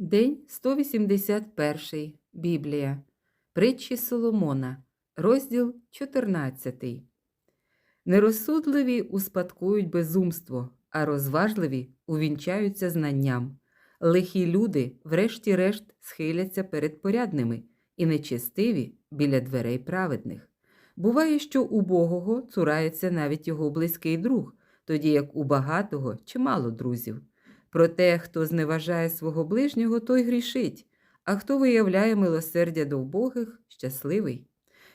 День 181. Біблія. Притчі Соломона. Розділ 14. Нерозсудливі успадкують безумство, а розважливі увінчаються знанням. Лихі люди, врешті-решт, схиляться перед порядними, і нечестиві біля дверей праведних. Буває, що убогого цурається навіть його близький друг, тоді як у багатого чимало друзів. Проте, хто зневажає свого ближнього, той грішить, а хто виявляє милосердя до вбогих, щасливий.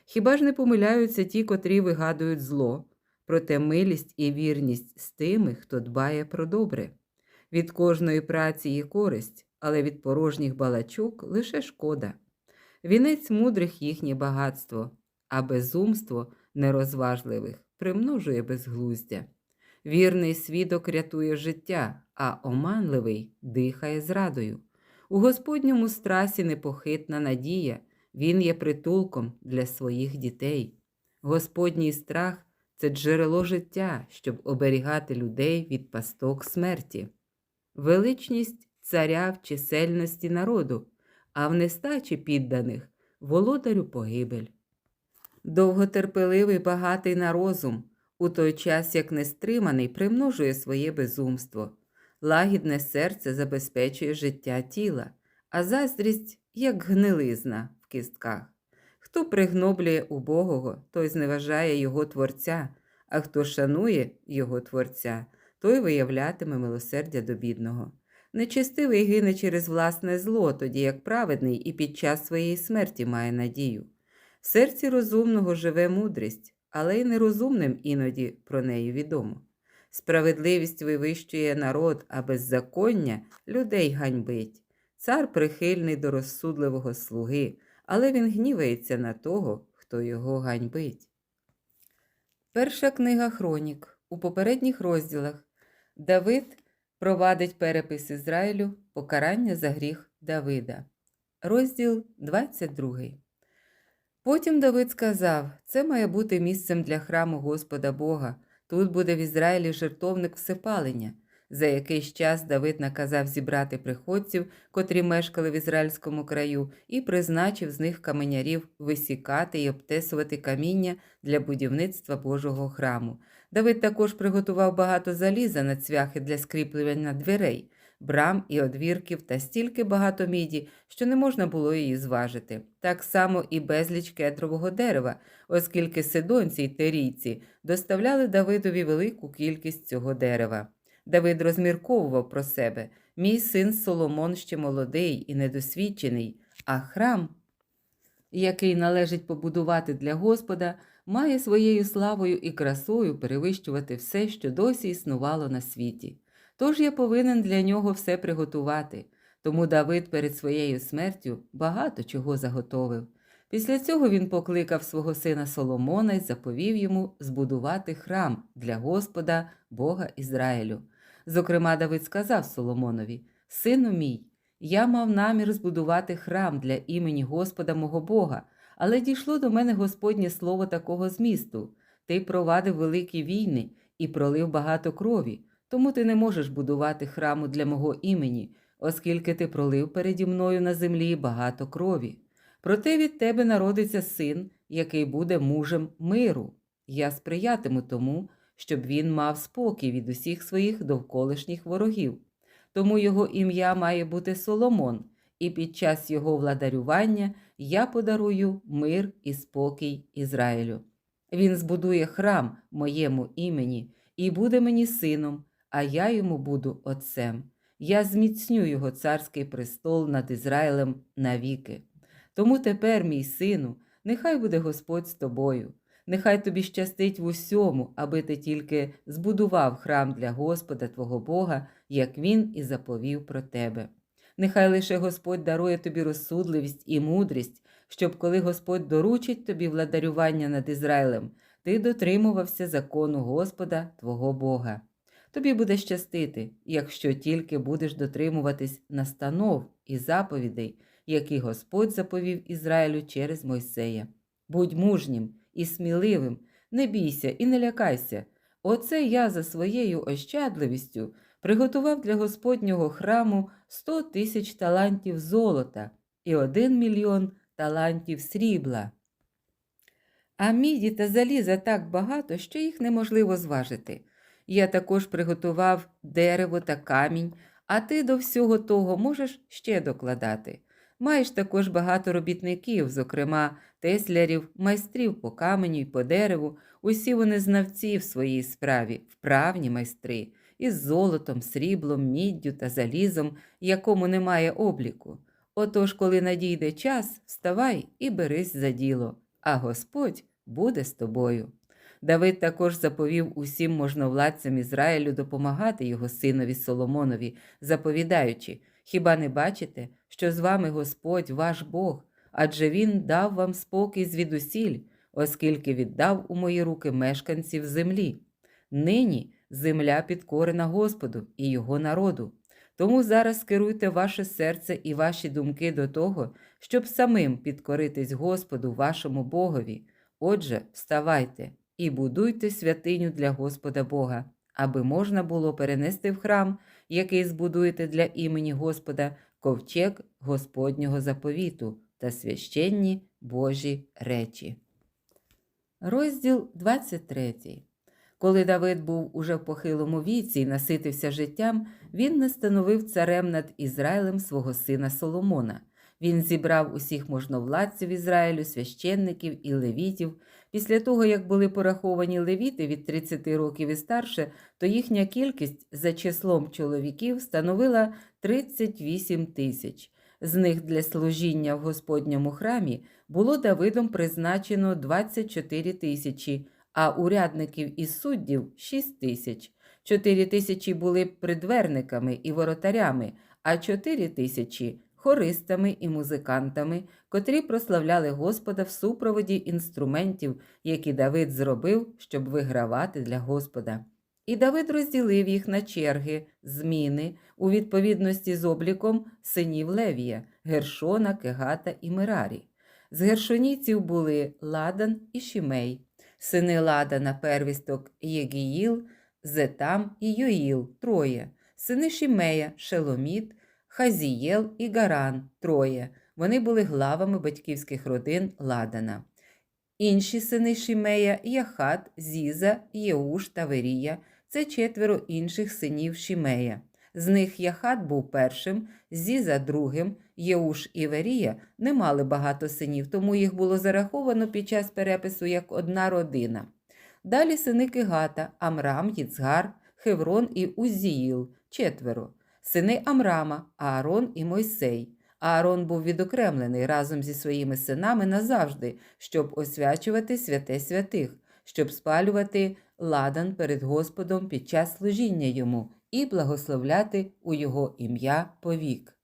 Хіба ж не помиляються ті, котрі вигадують зло, проте милість і вірність з тими, хто дбає про добре. Від кожної праці є користь, але від порожніх балачок лише шкода. Вінець мудрих їхнє багатство, а безумство нерозважливих примножує безглуздя. Вірний свідок рятує життя, а оманливий дихає зрадою. У Господньому страсі непохитна надія, він є притулком для своїх дітей. Господній страх це джерело життя, щоб оберігати людей від пасток смерті. Величність царя в чисельності народу, а в нестачі підданих володарю погибель. Довготерпеливий багатий на розум, у той час як нестриманий примножує своє безумство. Лагідне серце забезпечує життя тіла, а заздрість як гнилизна в кістках. Хто пригноблює убогого, той зневажає його творця, а хто шанує його творця, той виявлятиме милосердя до бідного. Нечестивий гине через власне зло, тоді як праведний і під час своєї смерті має надію. В серці розумного живе мудрість, але й нерозумним іноді про неї відомо. Справедливість вивищує народ, а беззаконня людей ганьбить. Цар прихильний до розсудливого слуги, але він гнівається на того, хто його ганьбить. Перша книга Хронік. У попередніх розділах Давид провадить перепис Ізраїлю покарання за гріх Давида. Розділ 22. Потім Давид сказав: Це має бути місцем для храму Господа Бога. Тут буде в Ізраїлі жертовник всепалення. За якийсь час Давид наказав зібрати приходців, котрі мешкали в ізраїльському краю, і призначив з них каменярів висікати і обтесувати каміння для будівництва Божого храму. Давид також приготував багато заліза на цвяхи для скріплення дверей, брам і одвірків та стільки багато міді, що не можна було її зважити. Так само і безліч кедрового дерева, оскільки сидонці й терійці доставляли Давидові велику кількість цього дерева. Давид розмірковував про себе мій син Соломон ще молодий і недосвідчений, а храм, який належить побудувати для Господа, має своєю славою і красою перевищувати все, що досі існувало на світі. Тож я повинен для нього все приготувати. Тому Давид перед своєю смертю багато чого заготовив. Після цього він покликав свого сина Соломона і заповів йому збудувати храм для Господа, Бога Ізраїлю. Зокрема, Давид сказав Соломонові: Сину мій, я мав намір збудувати храм для імені Господа мого Бога, але дійшло до мене Господнє слово такого змісту. Ти провадив великі війни і пролив багато крові, тому ти не можеш будувати храму для мого імені, оскільки ти пролив переді мною на землі багато крові. Проте від тебе народиться син, який буде мужем миру. Я сприятиму тому, щоб він мав спокій від усіх своїх довколишніх ворогів. Тому його ім'я має бути Соломон, і під час його владарювання я подарую мир і спокій Ізраїлю. Він збудує храм моєму імені і буде мені сином, а я йому буду отцем. Я зміцню його царський престол над Ізраїлем навіки. Тому тепер, мій сину, нехай буде Господь з тобою. Нехай тобі щастить в усьому, аби ти тільки збудував храм для Господа твого Бога, як він і заповів про тебе. Нехай лише Господь дарує тобі розсудливість і мудрість, щоб коли Господь доручить тобі владарювання над Ізраїлем, ти дотримувався закону Господа твого Бога. Тобі буде щастити, якщо тільки будеш дотримуватись настанов і заповідей, які Господь заповів Ізраїлю через Мойсея. Будь мужнім і сміливим, не бійся і не лякайся. Оце я за своєю ощадливістю приготував для Господнього храму 100 тисяч талантів золота і 1 мільйон талантів срібла. А міді та заліза так багато, що їх неможливо зважити. Я також приготував дерево та камінь, а ти до всього того можеш ще докладати. Маєш також багато робітників, зокрема теслярів, майстрів по каменю й по дереву, усі вони знавці в своїй справі, вправні майстри, із золотом, сріблом, міддю та залізом, якому немає обліку. Отож, коли надійде час, вставай і берись за діло, а Господь буде з тобою. Давид також заповів усім можновладцям Ізраїлю допомагати його синові Соломонові, заповідаючи: Хіба не бачите, що з вами Господь ваш Бог, адже Він дав вам спокій звідусіль, оскільки віддав у мої руки мешканців землі. Нині земля підкорена Господу і Його народу. Тому зараз скеруйте ваше серце і ваші думки до того, щоб самим підкоритись Господу, вашому Богові. Отже, вставайте і будуйте святиню для Господа Бога, аби можна було перенести в храм, який збудуєте для імені Господа, ковчег Господнього заповіту та священні Божі речі. Розділ 23 Коли Давид був уже в похилому віці і наситився життям, він настановив царем над Ізраїлем свого сина Соломона. Він зібрав усіх можновладців Ізраїлю, священників і левітів. Після того, як були пораховані левіти від 30 років і старше, то їхня кількість за числом чоловіків становила 38 тисяч. З них для служіння в Господньому храмі було Давидом призначено 24 тисячі, а урядників і суддів 6 тисяч. 4 тисячі були придверниками і воротарями, а 4 тисячі хористами і музикантами, котрі прославляли Господа в супроводі інструментів, які Давид зробив, щоб вигравати для Господа. І Давид розділив їх на черги, зміни у відповідності з обліком синів Левія, Гершона, Кегата і Мерарі. З гершонійців були Ладан і Шімей, сини Ладана, первісток Єгіїл, Зетам і Йоїл троє, сини Шімея, Шеломіт, Хазієл і Гаран троє. Вони були главами батьківських родин Ладана. Інші сини Шімея Яхат, Зіза, Єуш та Верія це четверо інших синів Шімея. З них Яхат був першим, Зіза другим, Єуш і Верія не мали багато синів, тому їх було зараховано під час перепису як одна родина. Далі сини Кигата, Амрам, Їцгар, Хеврон і Узіїл четверо сини Амрама, Аарон і Мойсей. Аарон був відокремлений разом зі своїми синами назавжди, щоб освячувати святе святих, щоб спалювати ладан перед Господом під час служіння йому і благословляти у його ім'я повік.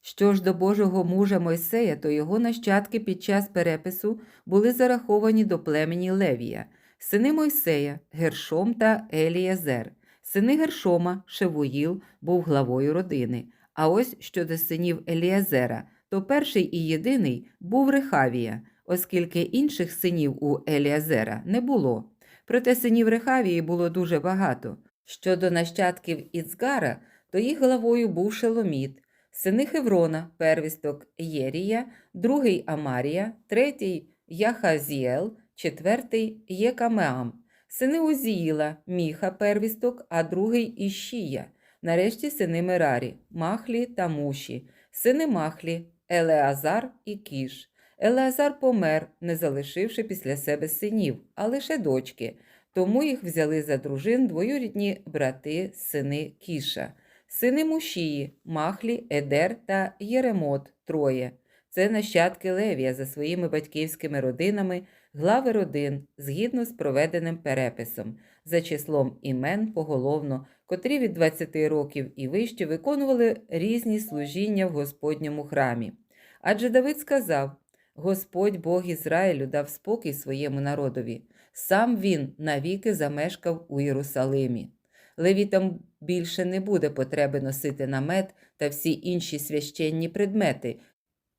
Що ж до Божого мужа Мойсея, то його нащадки під час перепису були зараховані до племені Левія, сини Мойсея, Гершом та Еліязер. Сини Гершома, Шевуїл був главою родини. А ось щодо синів Еліазера, то перший і єдиний був Рехавія, оскільки інших синів у Еліазера не було. Проте синів Рехавії було дуже багато. Щодо нащадків Іцгара, то їх главою був Шеломіт, сини Хеврона, первісток Єрія, другий Амарія, третій Яхазіел, четвертий Єкамеам сини Узіїла, Міха первісток, а другий Іщія, нарешті сини Мерарі, Махлі та Муші, сини Махлі, Елеазар і Кіш. Елеазар помер, не залишивши після себе синів, а лише дочки. Тому їх взяли за дружин двоюрідні брати, сини Кіша, сини Мушії, Махлі, Едер та Єремот троє. Це нащадки Левія за своїми батьківськими родинами, глави родин згідно з проведеним переписом, за числом імен поголовно, котрі від 20 років і вище виконували різні служіння в Господньому храмі. Адже Давид сказав: Господь Бог Ізраїлю дав спокій своєму народові, сам він навіки замешкав у Єрусалимі. Левітам більше не буде потреби носити намет та всі інші священні предмети,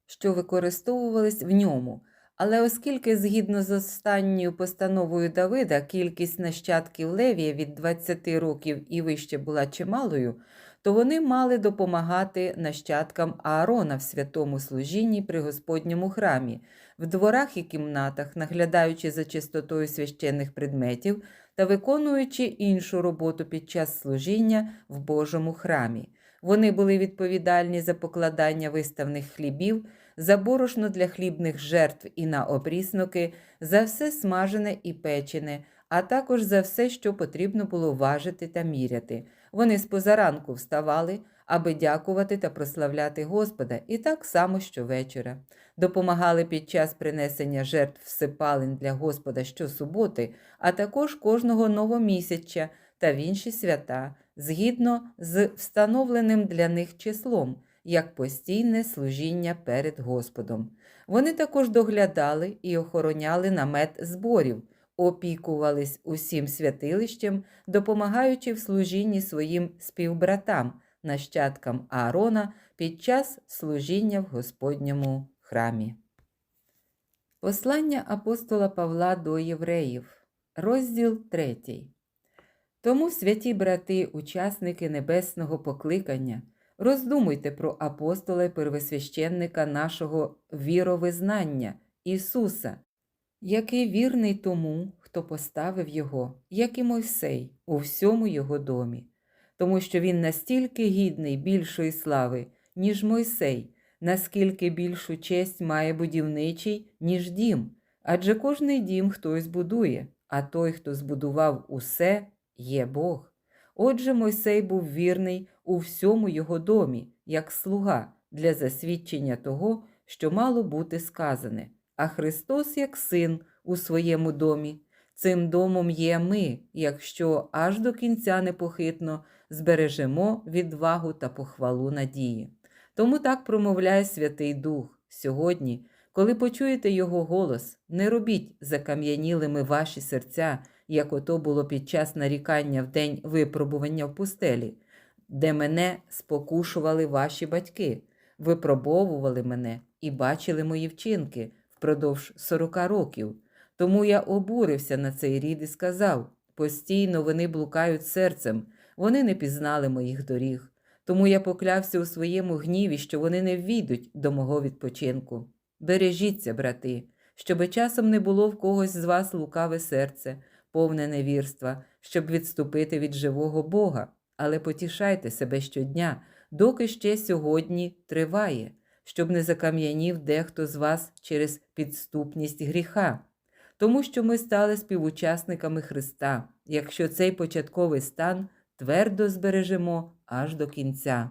що використовувались в ньому, Але оскільки, згідно з останньою постановою Давида, кількість нащадків Левія від 20 років і вище була чималою, то вони мали допомагати нащадкам Аарона в святому служінні при Господньому храмі, в дворах і кімнатах, наглядаючи за чистотою священних предметів та виконуючи іншу роботу під час служіння в Божому храмі. Вони були відповідальні за покладання виставних хлібів, за борошно для хлібних жертв і на обріснуки, за все смажене і печене, а також за все, що потрібно було важити та міряти. Вони з позаранку вставали, аби дякувати та прославляти Господа, і так само щовечора. Допомагали під час принесення жертв всипалень для Господа щосуботи, а також кожного новомісяча та в інші свята, згідно з встановленим для них числом, як постійне служіння перед Господом. Вони також доглядали і охороняли намет зборів, опікувались усім святилищем, допомагаючи в служінні своїм співбратам, нащадкам Аарона під час служіння в Господньому храмі. Послання апостола Павла до євреїв, розділ 3. Тому, святі брати, учасники небесного покликання, роздумуйте про апостола і первосвященника нашого віровизнання Ісуса, який вірний тому, хто поставив Його, як і Мойсей, у всьому його домі, тому що він настільки гідний більшої слави, ніж Мойсей, наскільки більшу честь має будівничий, ніж дім, адже кожний дім хтось будує, а той, хто збудував усе, є Бог. Отже, Мойсей був вірний у всьому його домі, як слуга для засвідчення того, що мало бути сказане, а Христос як син у своєму домі. Цим домом є ми, якщо аж до кінця непохитно збережемо відвагу та похвалу надії. Тому так промовляє Святий Дух сьогодні, коли почуєте Його голос, не робіть закам'янілими ваші серця, як ото було під час нарікання в день випробування в пустелі, де мене спокушували ваші батьки, випробовували мене і бачили мої вчинки впродовж сорока років. Тому я обурився на цей рід і сказав постійно вони блукають серцем, вони не пізнали моїх доріг. Тому я поклявся у своєму гніві, що вони не ввійдуть до мого відпочинку. Бережіться, брати, щоби часом не було в когось з вас лукаве серце, повне невірства, щоб відступити від живого Бога, але потішайте себе щодня, доки ще сьогодні триває, щоб не закам'янів дехто з вас через підступність гріха. Тому що ми стали співучасниками Христа, якщо цей початковий стан твердо збережемо аж до кінця.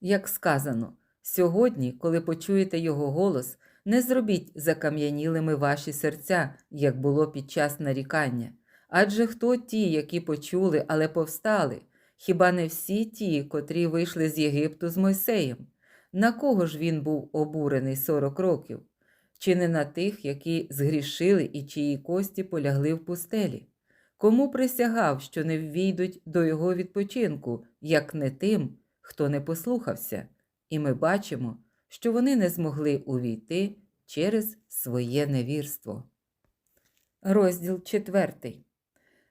Як сказано, сьогодні, коли почуєте Його голос, не зробіть закам'янілими ваші серця, як було під час нарікання. Адже хто ті, які почули, але повстали, хіба не всі ті, котрі вийшли з Єгипту з Мойсеєм? На кого ж він був обурений сорок років? Чи не на тих, які згрішили і чиї кості полягли в пустелі? Кому присягав, що не ввійдуть до його відпочинку, як не тим, хто не послухався, і ми бачимо, що вони не змогли увійти через своє невірство. Розділ четвертий.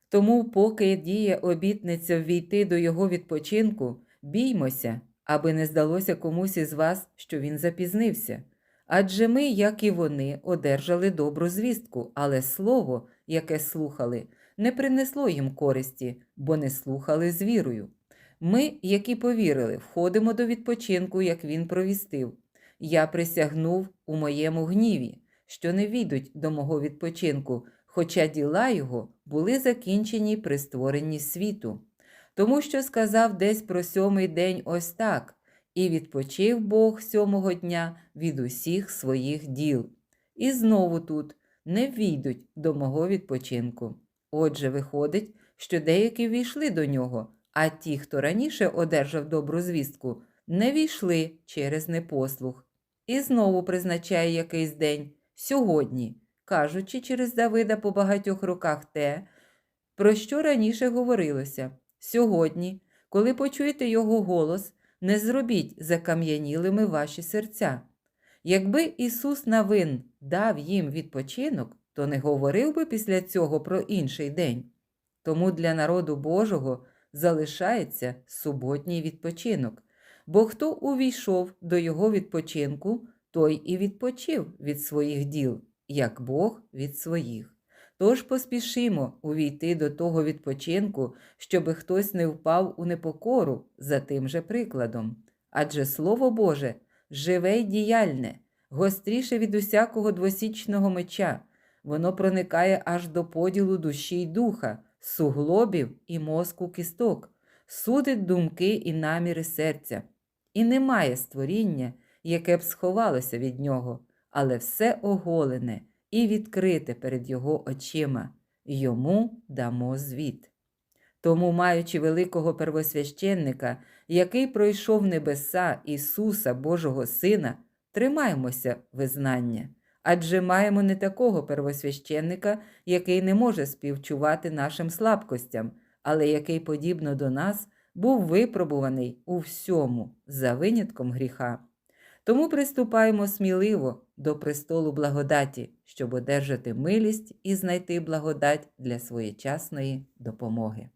Тому, поки діє обітниця ввійти до його відпочинку, біймося, аби не здалося комусь із вас, що він запізнився. Адже ми, як і вони, одержали добру звістку, але слово, яке слухали, не принесло їм користі, бо не слухали з вірою. Ми, які повірили, входимо до відпочинку, як він провістив. Я присягнув у моєму гніві, що не війдуть до мого відпочинку, хоча діла його були закінчені при створенні світу. Тому що сказав десь про сьомий день ось так і відпочив Бог сьомого дня від усіх своїх діл. І знову тут не війдуть до мого відпочинку. Отже, виходить, що деякі війшли до нього, а ті, хто раніше одержав добру звістку, не війшли через непослух. І знову призначає якийсь день сьогодні, кажучи через Давида по багатьох роках те, про що раніше говорилося сьогодні, коли почуєте його голос, не зробіть закам'янілими ваші серця. Якби Ісус Навин дав їм відпочинок, то не говорив би після цього про інший день. Тому для народу Божого залишається суботній відпочинок, бо хто увійшов до його відпочинку, той і відпочив від своїх діл, як Бог від своїх. Тож поспішимо увійти до того відпочинку, щоби хтось не впав у непокору за тим же прикладом. Адже Слово Боже живе й діяльне, гостріше від усякого двосічного меча, воно проникає аж до поділу душі й духа, суглобів і мозку кісток, судить думки і наміри серця. І немає створіння, яке б сховалося від нього, але все оголене і відкрите перед його очима, йому дамо звіт. Тому, маючи великого первосвященника, який пройшов небеса Ісуса Божого Сина, тримаймося визнання, адже маємо не такого первосвященника, який не може співчувати нашим слабкостям, але який, подібно до нас, був випробуваний у всьому за винятком гріха. Тому приступаємо сміливо до престолу благодаті, щоб одержати милість і знайти благодать для своєчасної допомоги.